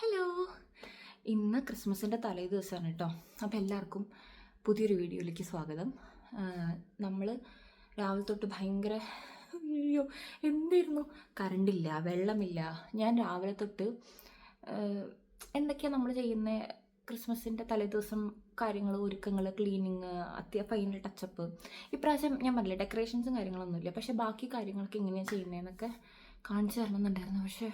Hello ഇന്ന് ക്രിസ്മസിന്റെ തലേ ദിവസമാണ് കേട്ടോ. അപ്പോൾ എല്ലാവർക്കും പുതിയൊരു വീഡിയോയിലേക്ക് സ്വാഗതം. നമ്മൾ രാവിലെ തൊട്ട് ഭയങ്കര അയ്യോ എന്തായിരുന്നു? കറണ്ടില്ല വെള്ളമില്ല. ഞാൻ രാവിലെ തൊട്ട് എന്തൊക്കെയാണ് നമ്മൾ ചെയ്യുന്ന? ക്രിസ്മസിന്റെ തലേദിവസം കാര്യങ്ങൾ ഒരുക്കങ്ങൾ ക്ലീനിങ് അത്യ ഫൈനൽ ടച്ചപ്പ്. ഇപ്രാവശ്യം ഞാൻ പറഞ്ഞില്ല ഡെക്കറേഷൻസും കാര്യങ്ങളൊന്നുമില്ല. പക്ഷേ ബാക്കി കാര്യങ്ങളൊക്കെ എങ്ങനെയാണ് ചെയ്യുന്നതെന്നൊക്കെ കാണിച്ചു തരണമെന്നുണ്ടായിരുന്നു. പക്ഷേ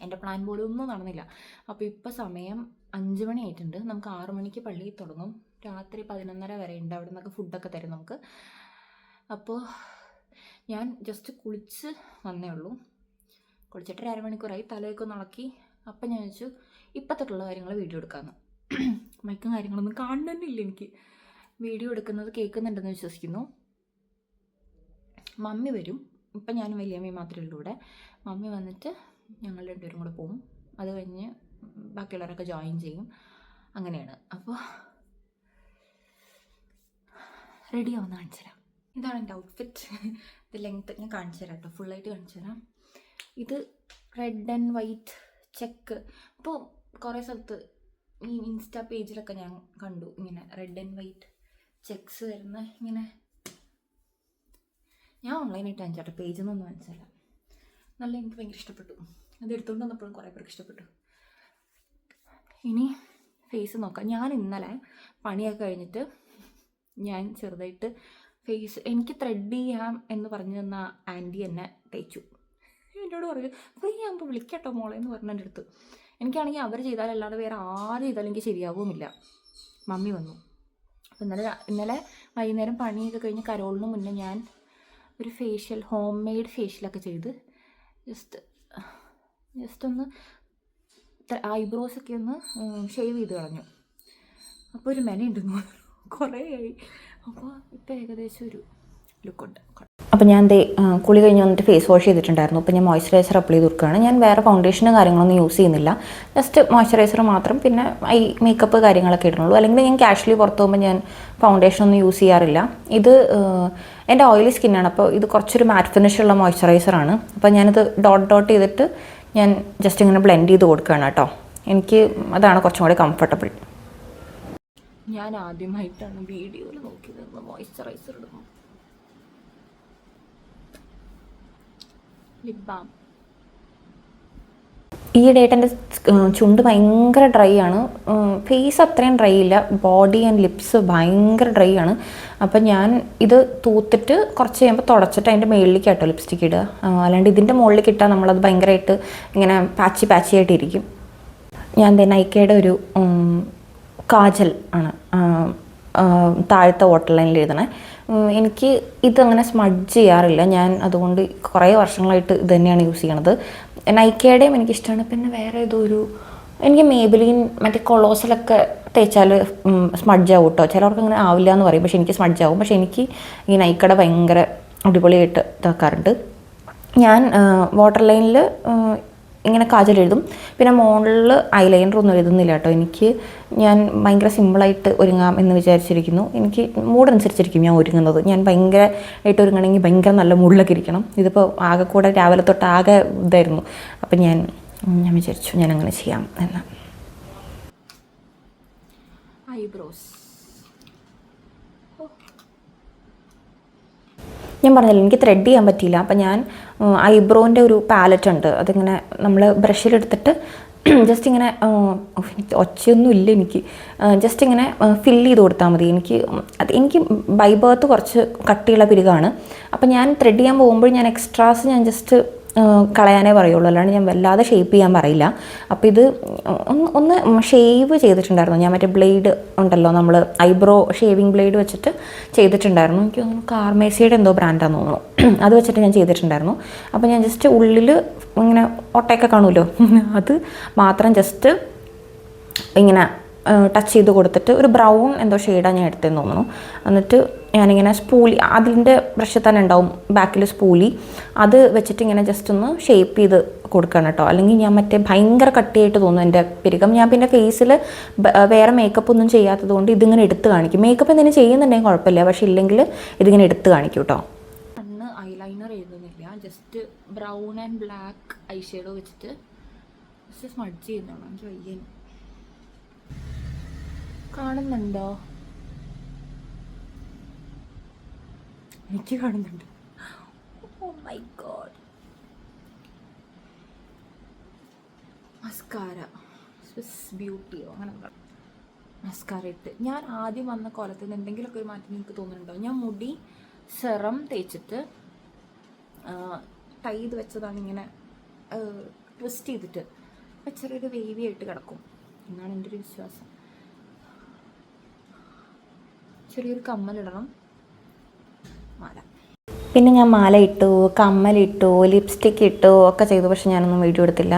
എന്റെ പ്ലാൻ പോലും ഒന്നും നടന്നില്ല. അപ്പോൾ ഇപ്പോൾ സമയം അഞ്ച് മണി ആയിട്ടുണ്ട്. നമുക്ക് ആറു മണിക്ക് പള്ളിയിൽ തുടങ്ങും. രാത്രി പതിനൊന്നര വരെ ഉണ്ട്. അവിടെ നിന്നൊക്കെ ഫുഡൊക്കെ തരും നമുക്ക്. അപ്പോൾ ഞാൻ ജസ്റ്റ് കുളിച്ച് വന്നേ ഉള്ളൂ. കുളിച്ചിട്ട് അരമണിക്കൂറായി തലയൊക്കെ നുളക്കി അപ്പം ഞാൻ ചോദിച്ചു ഇപ്പം കാര്യങ്ങൾ വീഡിയോ എടുക്കാമെന്ന് മൈക്കും കാര്യങ്ങളൊന്നും കാണുന്നില്ല എനിക്ക്. വീഡിയോ എടുക്കുന്നത് കേൾക്കുന്നുണ്ടെന്ന് വിശ്വസിക്കുന്നു. മമ്മി വരും. ഇപ്പം ഞാനും വലിയമ്മയും മാത്രമേ ഉള്ളൂ ഇവിടെ. മമ്മി വന്നിട്ട് ഞങ്ങൾ രണ്ടുപേരും കൂടെ പോകും അത് കഴിഞ്ഞ് ബാക്കിയുള്ളവരൊക്കെ ജോയിൻ ചെയ്യും. അങ്ങനെയാണ്. അപ്പോൾ റെഡി ആവുന്ന കാണിച്ചു തരാം. ഇതാണ് എന്റെ ഔട്ട്ഫിറ്റ് ഇത് ലെങ്ത്ത് ഞാൻ കാണിച്ചു തരാം കേട്ടോ. ഫുള്ളായിട്ട് കാണിച്ചു തരാം. ഇത് റെഡ് ആൻഡ് വൈറ്റ് ചെക്ക് ഇപ്പോൾ കുറേ സ്ഥലത്ത് ഈ ഇൻസ്റ്റാ പേജിലൊക്കെ ഞാൻ കണ്ടു. ഇങ്ങനെ റെഡ് ആൻഡ് വൈറ്റ് ചെക്സ് വരുന്ന ഇങ്ങനെ. ഞാൻ ഓൺലൈനായിട്ട് വാങ്ങിച്ചാട്ടോ പേജിൽ നിന്നൊന്നും വാങ്ങിച്ചല്ല നല്ല എനിക്ക് ഭയങ്കര ഇഷ്ടപ്പെട്ടു. അത് എടുത്തുകൊണ്ട് വന്നപ്പോഴും കുറേ പേർക്ക് ഇഷ്ടപ്പെട്ടു. ഇനി ഫേസ് നോക്കാം. ഞാൻ ഇന്നലെ പണിയൊക്കെ കഴിഞ്ഞിട്ട് ഞാൻ ചെറുതായിട്ട് ഫേസ് എനിക്ക് ത്രെഡ് ചെയ്യാം എന്ന് പറഞ്ഞു തന്ന ആന്റി എന്നെ തേച്ചു. എന്നോട് പറഞ്ഞു ഫ്രീ ആകുമ്പോൾ വിളിക്കട്ടോ മോളെ എന്ന് പറഞ്ഞ എന്റെ അടുത്ത്. എനിക്കാണെങ്കിൽ അവർ ചെയ്താലല്ലാതെ വേറെ ആര് ചെയ്താലും എനിക്ക് ശരിയാവുമില്ല മമ്മി വന്നു. അപ്പോൾ ഇന്നലെ ഇന്നലെ വൈകുന്നേരം പണിയൊക്കെ കഴിഞ്ഞ് കരോളിന് മുന്നേ ഞാൻ ഒരു ഫേഷ്യൽ ഹോം മെയ്ഡ് ഫേഷ്യലൊക്കെ ചെയ്ത് ജസ്റ്റ് ജസ്റ്റ് ഒന്ന് ഐബ്രോസ് ഒക്കെ ഒന്ന് ഷേവ് ചെയ്ത് കളഞ്ഞു. അപ്പോൾ ഒരു മെനയുണ്ടെന്ന് കുറേ ആയി അപ്പോൾ ഇപ്പോൾ ഏകദേശം ഒരു ലുക്കുണ്ട് അപ്പോൾ ഞാൻ ദേ കുളി കഴിഞ്ഞ് വന്നിട്ട് ഫേസ് വാഷ് ചെയ്തിട്ടുണ്ടായിരുന്നു. അപ്പോൾ ഞാൻ മോയ്സ്ചറൈസർ അപ്ലൈ ചെയ്ത് കൊടുക്കുകയാണ്. ഞാൻ വേറെ ഫൗണ്ടേഷനും കാര്യങ്ങളൊന്നും യൂസ് ചെയ്യുന്നില്ല. ജസ്റ്റ് മോയ്സ്ചറൈസർ മാത്രം. പിന്നെ ഐ മേക്കപ്പ് കാര്യങ്ങളൊക്കെ ഇടുന്നുള്ളൂ. അല്ലെങ്കിൽ ഞാൻ ക്യാഷ്വലി പുറത്ത് പോകുമ്പോൾ ഞാൻ ഫൗണ്ടേഷൻ ഒന്നും യൂസ് ചെയ്യാറില്ല. ഇത് എന്റെ ഓയിലി സ്കിന്നാണ് അപ്പോൾ ഇത് കുറച്ചൊരു മാറ്റ് ഫിനിഷ് ഉള്ള മോയ്സ്ചറൈസറാണ് അപ്പോൾ ഞാനിത് ഡോട്ട് ഡോട്ട് ചെയ്തിട്ട് ഞാൻ ജസ്റ്റ് ഇങ്ങനെ ബ്ലെൻഡ് ചെയ്ത് കൊടുക്കുകയാണ് കേട്ടോ. എനിക്ക് അതാണ് കുറച്ചും കൂടി കംഫർട്ടബിൾ ഞാൻ ആദ്യമായിട്ടാണ് വീഡിയോയിൽ നോക്കിയത്. മോയ്സ്ചറൈസർ ഇടുന്നു. ലിപ് ബാം ഈയിടെയായിട്ട് എന്റെ ചുണ്ട് ഭയങ്കര ഡ്രൈ ആണ്. ഫേസ് അത്രയും ഡ്രൈ ഇല്ല. ബോഡി ആൻഡ് ലിപ്സ് ഭയങ്കര ഡ്രൈ ആണ്. അപ്പം ഞാൻ ഇത് തൂത്തിട്ട് കുറച്ച് കഴിയുമ്പോൾ തുടച്ചിട്ട് അതിന്റെ മുകളിലേക്ക് കേട്ടോ ലിപ്സ്റ്റിക് ഇടുക. അല്ലാണ്ട് ഇതിന്റെ മുകളിലേക്ക് ഇട്ടാൽ നമ്മളത് ഭയങ്കരമായിട്ട് ഇങ്ങനെ പാച്ചി പാച്ചി ആയിട്ടിരിക്കും ഞാൻ ദേ നൈക്കയുടെ ഒരു കാജൽ ആണ്. താഴത്തെ വാട്ടർ ലൈനിൽ എഴുതണേ. എനിക്ക് ഇതങ്ങനെ സ്മഡ്ജ് ചെയ്യാറില്ല. ഞാൻ അതുകൊണ്ട് കുറേ വർഷങ്ങളായിട്ട് ഇത് തന്നെയാണ് യൂസ് ചെയ്യണത്. നൈക്കയുടെയും എനിക്കിഷ്ടമാണ് പിന്നെ വേറെ ഏതോ ഒരു എനിക്ക് മേബിലിൻ മറ്റേ കൊളോസിലൊക്കെ തേച്ചാൽ സ്മഡ്ജ് ആവും കേട്ടോ ചിലവർക്ക് അങ്ങനെ ആവില്ല എന്ന് പറയും. പക്ഷെ എനിക്ക് സ്മഡ്ജ് ആവും. പക്ഷെ എനിക്ക് ഈ നൈക്കയുടെ ഭയങ്കര അടിപൊളിയായിട്ട് ഇതാക്കാറുണ്ട്. ഞാൻ വാട്ടർ ലൈനിൽ ഇങ്ങനെ കാജൽ എഴുതും പിന്നെ മുകളിൽ ഐലൈനർ ഒന്നും എഴുതുന്നില്ല കേട്ടോ. എനിക്ക് ഞാൻ ഭയങ്കര സിമ്പിളായിട്ട് ഒരുങ്ങാം എന്ന് വിചാരിച്ചിരിക്കുന്നു. എനിക്ക് മൂടനുസരിച്ചിരിക്കും ഞാൻ ഒരുങ്ങുന്നത്. ഞാൻ ഭയങ്കര ആയിട്ട് ഒരുങ്ങണമെങ്കിൽ ഭയങ്കര നല്ല മുള്ളൊക്കെ ഇരിക്കണം. ഇതിപ്പോൾ ആകെ കൂടെ രാവിലെ തൊട്ട് ആകെ ഇതായിരുന്നു. അപ്പം ഞാൻ ഞാൻ വിചാരിച്ചു ഞാൻ അങ്ങനെ ചെയ്യാം എന്ന്. ഐബ്രോസ്. ഞാൻ പറഞ്ഞില്ല എനിക്ക് ത്രെഡ് ചെയ്യാൻ പറ്റിയില്ല. അപ്പം ഞാൻ ഐബ്രോന്റെ ഒരു പാലറ്റ് ഉണ്ട്. അതിങ്ങനെ നമ്മൾ ബ്രഷിലെടുത്തിട്ട് ജസ്റ്റ് ഇങ്ങനെ ഒച്ചയൊന്നും ഇല്ല എനിക്ക്. ജസ്റ്റ് ഇങ്ങനെ ഫില്ല് ചെയ്ത് കൊടുത്താൽ മതി. എനിക്ക് അത് എനിക്ക് ബൈ ബർത്ത് കുറച്ച് കട്ടിയുള്ള പിരികാണ് അപ്പം ഞാൻ ത്രെഡ് ചെയ്യാൻ പോകുമ്പോൾ ഞാൻ എക്സ്ട്രാസ് ഞാൻ ജസ്റ്റ് കളയാനേ പറയുള്ളൂ. അല്ലാണ്ട് ഞാൻ വല്ലാതെ ഷേപ്പ് ചെയ്യാൻ പറയില്ല. അപ്പോൾ ഇത് ഒന്ന് ഷേവ് ചെയ്തിട്ടുണ്ടായിരുന്നു. ഞാൻ മറ്റേ ബ്ലേഡ് ഉണ്ടല്ലോ നമ്മൾ ഐബ്രോ ഷേവിങ് ബ്ലേഡ് വെച്ചിട്ട് ചെയ്തിട്ടുണ്ടായിരുന്നു. എനിക്ക് തോന്നുന്നു കാർമേസിയുടെ എന്തോ ബ്രാൻഡാന്ന് തോന്നുന്നു. അത് വെച്ചിട്ട് ഞാൻ ചെയ്തിട്ടുണ്ടായിരുന്നു. അപ്പോൾ ഞാൻ ജസ്റ്റ് ഉള്ളിൽ ഇങ്ങനെ ഒട്ടയൊക്കെ കാണുമല്ലോ. അത് മാത്രം ജസ്റ്റ് ഇങ്ങനെ ടച്ച് ചെയ്ത് കൊടുത്തിട്ട് ഒരു ബ്രൗൺ എന്തോ ഷെയ്ഡാണ് ഞാൻ എടുത്തതെന്ന് തോന്നുന്നു. എന്നിട്ട് ഞാനിങ്ങനെ സ്പൂലി അതിന്റെ ബ്രഷിൽ തന്നെ ഉണ്ടാവും ബാക്കിൽ സ്പൂലി അത് വെച്ചിട്ട് ഇങ്ങനെ ജസ്റ്റ് ഒന്ന് ഷേപ്പ് ചെയ്ത് കൊടുക്കണം കേട്ടോ അല്ലെങ്കിൽ ഞാൻ മറ്റേ ഭയങ്കര കട്ടിയായിട്ട് തോന്നും എന്റെ പെരുകം. ഞാൻ പിന്നെ ഫേസിൽ വേറെ മേക്കപ്പ് ഒന്നും ചെയ്യാത്തത് കൊണ്ട് ഇതിങ്ങനെ എടുത്ത് കാണിക്കും. മേക്കപ്പ് എന്തെങ്കിലും ചെയ്യുന്നുണ്ടെങ്കിൽ കുഴപ്പമില്ല. പക്ഷേ ഇല്ലെങ്കിൽ ഇതിങ്ങനെ എടുത്ത് കാണിക്കും കേട്ടോ അന്ന് ഐലൈനർ എഴുതുന്നില്ല. Just brown and black eye shadow വെച്ചിട്ട് ജസ്റ്റ് സ്മഡ്ജ് ചെയ്യുന്നതാണ്. കാണുന്നുണ്ടോ? എനിക്ക് കാണുന്നുണ്ട്. Oh my God mascara Swiss ബ്യൂട്ടിയോ അങ്ങനെ. മസ്കാര ഇട്ട്. ഞാൻ ആദ്യം വന്ന കോലത്തിൽ നിന്ന് എന്തെങ്കിലുമൊക്കെ ഒരു മാറ്റം നിങ്ങൾക്ക് തോന്നുന്നുണ്ടോ? ഞാൻ മുടി സെറം തേച്ചിട്ട് ടൈ ചെയ്ത് വെച്ചതാണ് ഇങ്ങനെ ട്വിസ്റ്റ് ചെയ്തിട്ട്. ചെറിയൊരു വേവി ആയിട്ട് കിടക്കും. എന്നാണ് എന്റെ ഒരു വിശ്വാസം. ചെറിയൊരു കമ്മലിടണം. മാല. പിന്നെ ഞാൻ മാല ഇട്ടു കമ്മലിട്ടു ലിപ്സ്റ്റിക് ഇട്ടു ഒക്കെ ചെയ്തു. പക്ഷെ ഞാനൊന്നും വീഡിയോ എടുത്തില്ല.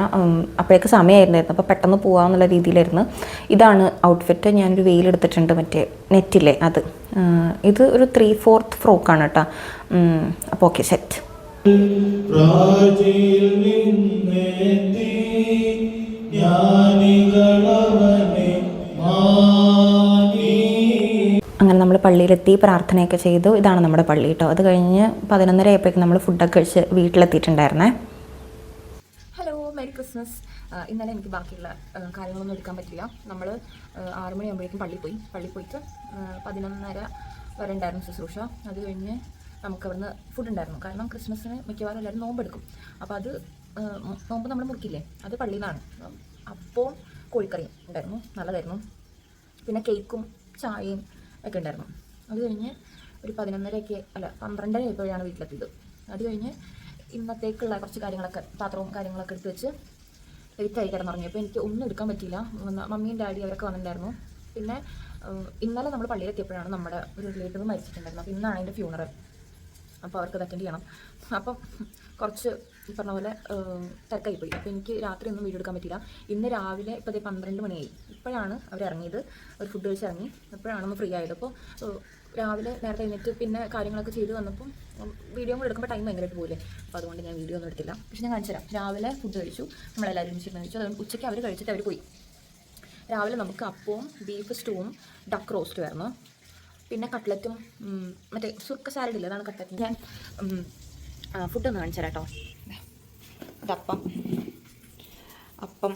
അപ്പോഴേക്ക് സമയമായിരുന്നായിരുന്നു. അപ്പോൾ പെട്ടെന്ന് പോകാമെന്നുള്ള രീതിയിലായിരുന്നു. ഇതാണ് ഔട്ട്ഫിറ്റ് ഞാനൊരു വെയിലെടുത്തിട്ടുണ്ട് മറ്റേ നെറ്റിലെ അത്. ഇത് ഒരു ത്രീ ഫോർത്ത് ഫ്രോക്കാണ് കേട്ടോ. അപ്പോൾ ഓക്കെ സെറ്റ് പ്രാചീൽ പള്ളിയിലെത്തി പ്രാർത്ഥനയൊക്കെ ചെയ്തു. ഇതാണ് നമ്മുടെ പള്ളി കേട്ടോ അത് കഴിഞ്ഞ് പതിനൊന്നര ആയപ്പോഴേക്കും നമ്മൾ ഫുഡൊക്കെ കഴിച്ച് വീട്ടിലെത്തിയിട്ടുണ്ടായിരുന്നേ. ഹലോ മെരി ക്രിസ്മസ് ഇന്നലെ എനിക്ക് ബാക്കിയുള്ള കാര്യങ്ങളൊന്നും എടുക്കാൻ പറ്റില്ല. നമ്മൾ ആറ് മണിയാകുമ്പോഴേക്കും പള്ളി പോയി. പള്ളി പോയിട്ട് പതിനൊന്നര വരെ ഉണ്ടായിരുന്നു ശുശ്രൂഷ. അത് കഴിഞ്ഞ് നമുക്ക് അവിടുന്ന് ഫുഡ് ഉണ്ടായിരുന്നു. കാരണം ക്രിസ്മസിന് മിക്കവാറും എല്ലാവരും നോമ്പെടുക്കും. അപ്പോൾ അത് നോമ്പ് നമ്മൾ മുറിക്കില്ലേ? അത് പള്ളിയിൽ നിന്നാണ് അപ്പവും കോഴിക്കറിയും ഉണ്ടായിരുന്നു. നല്ലതായിരുന്നു. പിന്നെ കേക്കും ചായയും ഒക്കെ ഉണ്ടായിരുന്നു. അത് കഴിഞ്ഞ് ഒരു പതിനൊന്നരയൊക്കെ അല്ല പന്ത്രണ്ടര ആയപ്പോഴാണ് വീട്ടിലെത്തിയത്. അത് കഴിഞ്ഞ് ഇന്നത്തേക്കുള്ള കുറച്ച് കാര്യങ്ങളൊക്കെ പാത്രവും കാര്യങ്ങളൊക്കെ എടുത്ത് വെച്ച് ലേറ്റായി കിടന്നുറങ്ങിയപ്പോൾ എനിക്ക് ഒന്നും എടുക്കാൻ പറ്റിയില്ല. മമ്മിയും ഡാഡി അവരൊക്കെ വന്നിട്ടുണ്ടായിരുന്നു. പിന്നെ ഇന്നലെ നമ്മൾ പള്ളിയിലെത്തിയപ്പോഴാണ് നമ്മുടെ ഒരു റിലേറ്റീവ് മരിച്ചിട്ടുണ്ടായിരുന്നത്. അപ്പോൾ ഇന്നാണ് അതിന്റെ ഫ്യൂണറൽ അപ്പോൾ അവർക്ക് അറ്റൻഡ് ചെയ്യണം. അപ്പം കുറച്ച് പറഞ്ഞ പോലെ തിരക്കായി പോയി അപ്പോൾ എനിക്ക് രാത്രി ഒന്നും വീഡിയോ എടുക്കാൻ പറ്റില്ല ഇന്ന് രാവിലെ ഇപ്പോൾ അതേ പന്ത്രണ്ട് മണിയായി. ഇപ്പോഴാണ് അവർ ഇറങ്ങിയത്. അവർ ഫുഡ് കഴിച്ച് ഇറങ്ങി. അപ്പോഴാണ് ഒന്ന് ഫ്രീ ആയത് അപ്പോൾ രാവിലെ നേരത്തെ എഴുന്നേറ്റ് പിന്നെ കാര്യങ്ങളൊക്കെ ചെയ്ത് വന്നപ്പം വീഡിയോ കൂടെ എടുക്കുമ്പോൾ ടൈം ഭയങ്കരമായിട്ട് പോലെ അപ്പോൾ അതുകൊണ്ട് ഞാൻ വീഡിയോ ഒന്നും എടുത്തില്ല. പക്ഷെ ഞാൻ കാണിച്ചു തരാം. രാവിലെ ഫുഡ് കഴിച്ചു. നമ്മളെല്ലാവരും ഒരുമിച്ചിരുന്ന് കഴിച്ചു. അതുകൊണ്ട് ഉച്ചയ്ക്ക് അവർ കഴിച്ചിട്ട് അവർ പോയി. രാവിലെ നമുക്ക് അപ്പവും ബീഫ് സ്റ്റൂവും ഡക്ക് റോസ്റ്റ് ആയിരുന്നു. പിന്നെ കട്ട്ലറ്റും മറ്റേ സുർക്ക സാലഡ് ഇല്ല? അതാണ് കട്ട്ലറ്റ് ഞാൻ ഫുഡ് ഒന്ന് കാണിച്ചു തരാം കേട്ടോ അതപ്പം അപ്പം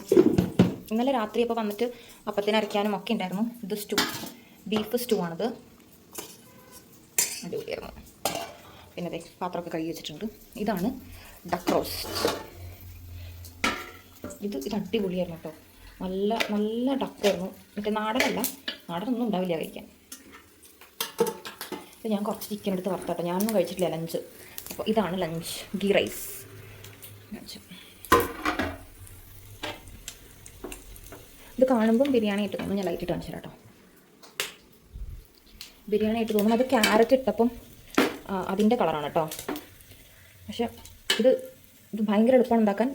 ഇന്നലെ രാത്രി അപ്പോൾ വന്നിട്ട് അപ്പത്തിന് അരയ്ക്കാനും ഒക്കെ ഉണ്ടായിരുന്നു ഇത് സ്റ്റൂ ബീഫ് സ്റ്റൂ ആണിത്. അടിപൊളിയായിരുന്നു. പിന്നെ അതെ പാത്രമൊക്കെ കഴുകി വെച്ചിട്ടുണ്ട്. ഇതാണ് ഡക്ക് റോസ്റ്റ് ഇത് ഇത് അടിപൊളിയായിരുന്നു കേട്ടോ. നല്ല നല്ല ഡക്കായിരുന്നു മറ്റേ നാടനല്ല നാടനൊന്നും ഉണ്ടാവില്ല കഴിക്കാൻ. ഇത് ഞാൻ കുറച്ച് ചിക്കൻ എടുത്ത് വറുത്തോട്ടെ ഞാനൊന്നും കഴിച്ചിട്ടില്ല ലഞ്ച് അപ്പോൾ ഇതാണ് ലഞ്ച് ഗീ റൈസ് ലഞ്ച് ഇത് കാണുമ്പം ബിരിയാണി ഇട്ട് തോന്നും ഞാൻ ലൈറ്റ് ഇട്ട് കാണിച്ചു കേട്ടോ ബിരിയാണി ഇട്ട് തോന്നും അത് ക്യാരറ്റ് ഇട്ടപ്പം അതിന്റെ കളറാണ് കേട്ടോ പക്ഷെ ഇത് ഇത് ഭയങ്കര എളുപ്പമാണ് ഉണ്ടാക്കാൻ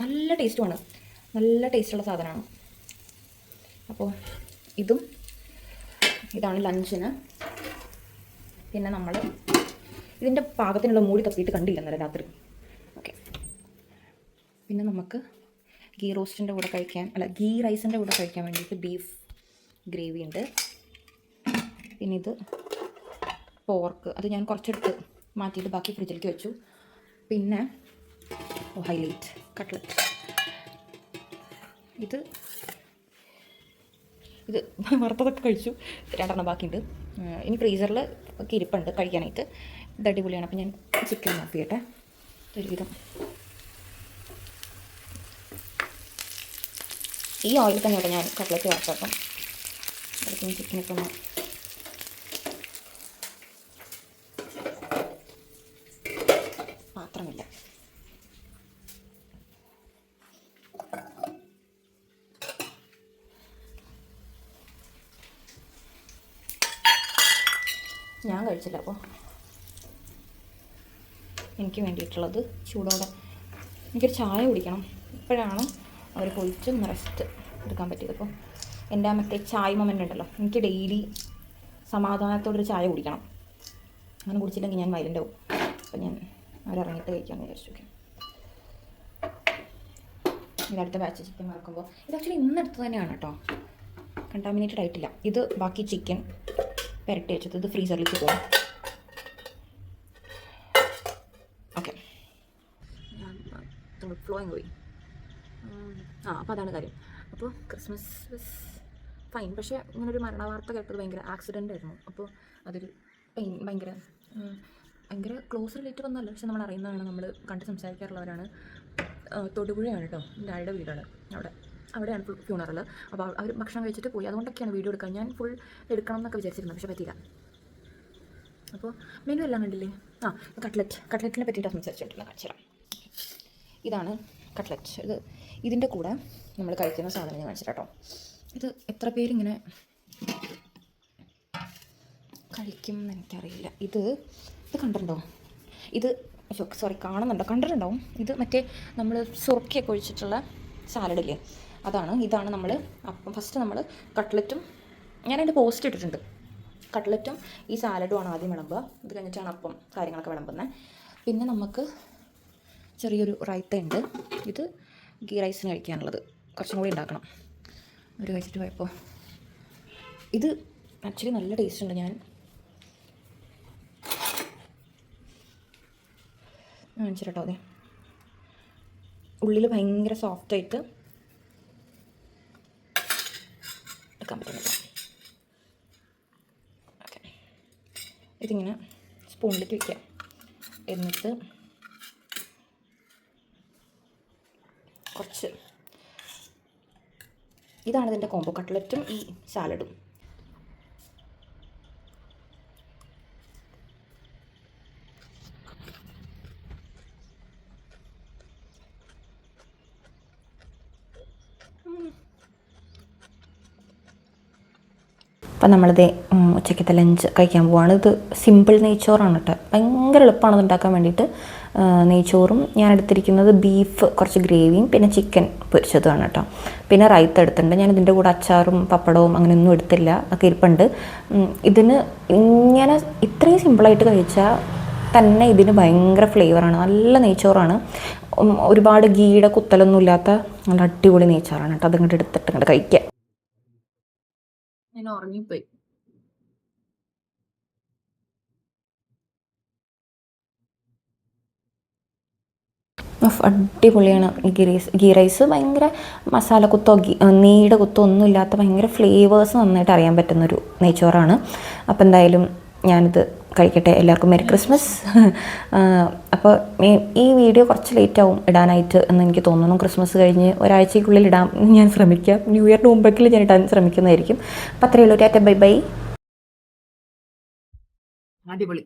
നല്ല ടേസ്റ്റുമാണ് നല്ല ടേസ്റ്റുള്ള സാധനമാണ്. അപ്പോൾ ഇതും ഇതാണ് ലഞ്ചിന് പിന്നെ നമ്മൾ ഇതിന്റെ പാകത്തിനുള്ള മൂടി തപ്പിയിട്ട് കണ്ടില്ല ഇന്നലെ രാത്രി. ഓക്കെ പിന്നെ നമുക്ക് ഗീ റോസ്റ്റിന്റെ കൂടെ കഴിക്കാൻ അല്ല ഗീ റൈസിന്റെ കൂടെ കഴിക്കാൻ വേണ്ടിയിട്ട് ബീഫ് ഗ്രേവി ഉണ്ട്. പിന്നെ ഇത് പോർക്ക് അത് ഞാൻ കുറച്ചെടുത്ത് മാറ്റിയിട്ട് ബാക്കി ഫ്രിഡ്ജിലേക്ക് വെച്ചു. പിന്നെ ഹൈലൈറ്റ് കട്ട്ലറ്റ് ഇത് ഇത് വറുത്തതൊക്കെ കഴിച്ചു. രണ്ടെണ്ണം ബാക്കിയുണ്ട്. ഇനി ഫ്രീസറിൽ ഒക്കെ ഇരിപ്പുണ്ട് കഴിക്കാനായിട്ട്. ഇത് അടിപൊളിയാണ്. അപ്പം ഞാൻ ചിക്കൻ നോക്കിയിട്ടെ ഒരുവിധം ഈ ഓയിൽ തന്നെ ഞാൻ കട്ട്ലറ്റ് വറുത്തപ്പം അതിലേക്ക് ചിക്കനൊക്കെ ഒന്ന് പാത്രമില്ല ഞാൻ കഴിച്ചില്ല അപ്പോൾ എനിക്ക് വേണ്ടിയിട്ടുള്ളത് ചൂടോടെ. എനിക്കൊരു ചായ കുടിക്കണം. ഇപ്പോഴാണ് അവർ കുളിച്ച് ഒന്ന് റെസ്റ്റ് എടുക്കാൻ പറ്റിയത്. അപ്പോൾ എന്റെ ആ മറ്റേ ചായ മൊമെന്റ് ഉണ്ടല്ലോ എനിക്ക് ഡെയിലി സമാധാനത്തോടൊരു ചായ കുടിക്കണം. അങ്ങനെ കുടിച്ചില്ലെങ്കിൽ ഞാൻ വയലന്റ് ആവും. അപ്പോൾ ഞാൻ അവരിറങ്ങിയിട്ട് കഴിക്കാമെന്ന് വിചാരിച്ചു. ഇതടുത്ത ബാച്ച് ചിക്കൻ വറക്കുമ്പോൾ ഇത് ആക്ച്വലി ഇന്നെടുത്ത് തന്നെയാണ് കേട്ടോ. കണ്ടാമിനേറ്റഡ് ആയിട്ടില്ല. ഇത് ബാക്കി ചിക്കൻ പുരട്ടി വെച്ചത് ഇത് ഫ്രീസറിലേക്ക് പോകും ഓക്കെ. ഫ്ലോയിങ് പോയി ആ അപ്പോൾ അതാണ് കാര്യം. അപ്പോൾ ക്രിസ്മസ് ഫൈൻ പക്ഷേ ഇങ്ങനൊരു മരണ വാർത്ത കേട്ടത് ഭയങ്കര ആക്സിഡന്റ് ആയിരുന്നു. അപ്പോൾ അതൊരു പെയിൻ ഭയങ്കര ഭയങ്കര ക്ലോസ് റിലേറ്റീവ് ഒന്നുമല്ല. പക്ഷെ നമ്മൾ അറിയുന്നതാണ് നമ്മൾ കണ്ട് സംസാരിക്കാറുള്ളവരാണ്. തൊടുപുഴയാണ് കേട്ടോ എന്റെ വീടാണ്. അവിടെ അവിടെയാണ് ഫുൾ ഫ്യൂണറൽ അപ്പോൾ അവർ ഭക്ഷണം കഴിച്ചിട്ട് പോയി. അതുകൊണ്ടൊക്കെയാണ് വീഡിയോ എടുക്കാൻ. ഞാൻ ഫുൾ എടുക്കണം എന്നൊക്കെ വിചാരിച്ചിരുന്നു പക്ഷേ പറ്റിയില്ല. അപ്പോൾ മെനു എല്ലാം കണ്ടില്ലേ? ആ കട്ട്ലറ്റ് കട്ട്ലറ്റിനെ പറ്റിയിട്ട് സംസാരിച്ചിട്ടില്ല കാണിച്ചു ഇതാണ് കട്ട്ലറ്റ്. ഇത് ഇതിന്റെ കൂടെ നമ്മൾ കഴിക്കുന്ന സാധനം ഞാൻ കാണിച്ചിട്ടോ ഇത് എത്ര പേരിങ്ങനെ കഴിക്കും എന്ന് എനിക്കറിയില്ല. ഇത് ഇത് കണ്ടിട്ടുണ്ടോ? ഇത് സോറി കാണുന്നുണ്ടോ? കണ്ടിട്ടുണ്ടാവും ഇത് മറ്റേ നമ്മൾ സുറുക്കിയൊക്കെ ഒഴിച്ചിട്ടുള്ള സാലഡില്ലേ അതാണ്. ഇതാണ് നമ്മൾ അപ്പം ഫസ്റ്റ് നമ്മൾ കട്ട്ലറ്റും ഞാൻ അതിന്റെ പോസ്റ്റ് ഇട്ടിട്ടുണ്ട്. കട്ട്ലറ്റും ഈ സാലഡും ആണ് ആദ്യം വിളമ്പുക. ഇത് കഴിഞ്ഞിട്ടാണ് അപ്പം കാര്യങ്ങളൊക്കെ വിളമ്പുന്നത്. പിന്നെ നമുക്ക് ചെറിയൊരു റൈത്ത ഉണ്ട്. ഇത് ഗീ റൈസിന് കഴിക്കാനുള്ളത്. കുറച്ചും കൂടി ഉണ്ടാക്കണം. ഒരു കഴിച്ചിട്ട് പോയപ്പോൾ ഇത് ആക്ച്വലി നല്ല ടേസ്റ്റ് ഉണ്ട് ഞാൻ. കാണിച്ചിട്ടോ അതെ. ഉള്ളിൽ ഭയങ്കര സോഫ്റ്റായിട്ട് എടുക്കാൻ പറ്റുന്നില്ല. ഇതിങ്ങനെ സ്പൂണിലേക്ക് വയ്ക്കാം എന്നിട്ട് കുറച്ച് ഇതാണ് ഇതിന്റെ കോംബോ കട്ട്ലറ്റും ഈ സാലഡും അപ്പം നമ്മളിത് ഉച്ചയ്ക്കത്തെ ലഞ്ച് കഴിക്കാൻ പോവാണ്. ഇത് സിമ്പിൾ നെയ്ച്ചോറാണ് കേട്ടോ. ഭയങ്കര എളുപ്പമാണ് അത് ഉണ്ടാക്കാൻ വേണ്ടിയിട്ട്. നെയ്ച്ചോറും. ഞാൻ എടുത്തിരിക്കുന്നത് ബീഫ് കുറച്ച് ഗ്രേവിയും പിന്നെ ചിക്കൻ പൊരിച്ചതുമാണ് കേട്ടോ. പിന്നെ റൈത്ത് എടുത്തിട്ടുണ്ട്. ഞാൻ ഇതിന്റെ കൂടെ അച്ചാറും പപ്പടവും അങ്ങനെ ഒന്നും എടുത്തില്ല. ഒക്കെ ഇരിപ്പുണ്ട്. ഇതിന് ഇങ്ങനെ ഇത്രയും സിമ്പിളായിട്ട് കഴിച്ചാൽ തന്നെ ഇതിന് ഭയങ്കര ഫ്ലേവറാണ് നല്ല നെയ്ച്ചോറാണ്. ഒരുപാട് ഗീയുടെ കുത്തലൊന്നും ഇല്ലാത്ത നല്ല അടിപൊളി നെയ്ച്ചോറാണ് കേട്ടോ. അതിങ്ങോട്ട് എടുത്തിട്ട് ഇങ്ങോട്ട് കഴിക്കാം. ഞാൻ ഉറങ്ങിപ്പോയി. അടിപൊളിയാണ് ഗീ റൈസ്. ഗീ റൈസ് ഭയങ്കര മസാല കുത്തോ നെയ്യുടെ കുത്തോ ഒന്നും ഇല്ലാത്ത ഭയങ്കര ഫ്ലേവേഴ്സ് നന്നായിട്ട് അറിയാൻ പറ്റുന്നൊരു നെയ്ച്ചോറാണ്. അപ്പോൾ എന്തായാലും ഞാനിത് കഴിക്കട്ടെ. എല്ലാവർക്കും മെരി ക്രിസ്മസ്. അപ്പോൾ ഈ- ഈ വീഡിയോ കുറച്ച് ലേറ്റ് ആവും ഇടാനായിട്ട് എന്ന് എനിക്ക് തോന്നുന്നു. ക്രിസ്മസ് കഴിഞ്ഞ് ഒരാഴ്ചയ്ക്കുള്ളിൽ ഇടാൻ ഞാൻ ശ്രമിക്കാം. ന്യൂ ഇയറിന് മുമ്പെങ്കിലും ഞാൻ ഇടാൻ ശ്രമിക്കുന്നതായിരിക്കും. അപ്പോൾ അത്രയുള്ളൂ ടാറ്റ ബൈ ബൈ. അടിപൊളി.